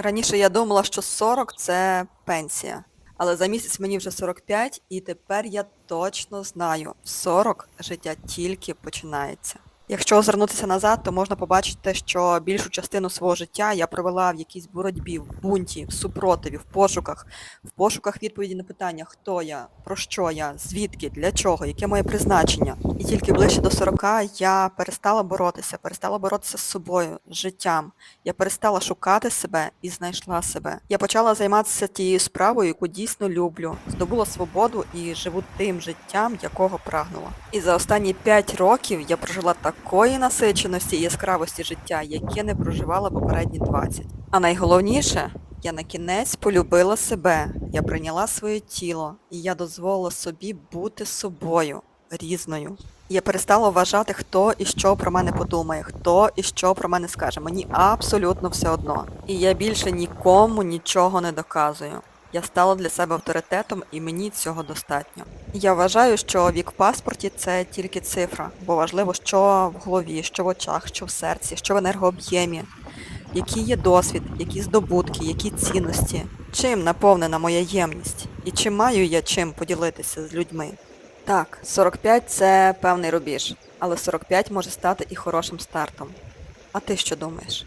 Раніше я думала, що 40 це пенсія. Але за місяць мені вже 45, і тепер я точно знаю, в 40 життя тільки починається. Якщо озирнутися назад, то можна побачити, що більшу частину свого життя я провела в якійсь боротьбі, в бунті, в супротиві, в пошуках, в пошуках відповіді на питання, хто я, про що я, звідки, для чого, яке моє призначення. І тільки ближче до 40 я перестала боротися, перестала боротися з собою, з життям. Я перестала шукати себе і знайшла себе. Я почала займатися тією справою, яку дійсно люблю, здобула свободу і живу тим життям, якого прагнула. І за останні 5 років я прожила такої насиченості і яскравості життя, яке не проживала попередні 20. А найголовніше, я на кінець полюбила себе, я прийняла своє тіло, і я дозволила собі бути собою, різною. Я перестала вважати, хто і що про мене подумає, хто і що про мене скаже. Мені абсолютно все одно. І я більше нікому нічого не доказую. Я стала для себе авторитетом і мені цього достатньо. Я вважаю, що вік в паспорті це тільки цифра, бо важливо, що в голові, що в очах, що в серці, що в енергооб'ємі, який є досвід, які здобутки, які цінності, чим наповнена моя ємність, і чи маю я чим поділитися з людьми. Так, 45 це певний рубіж, але 45 може стати і хорошим стартом. А ти що думаєш?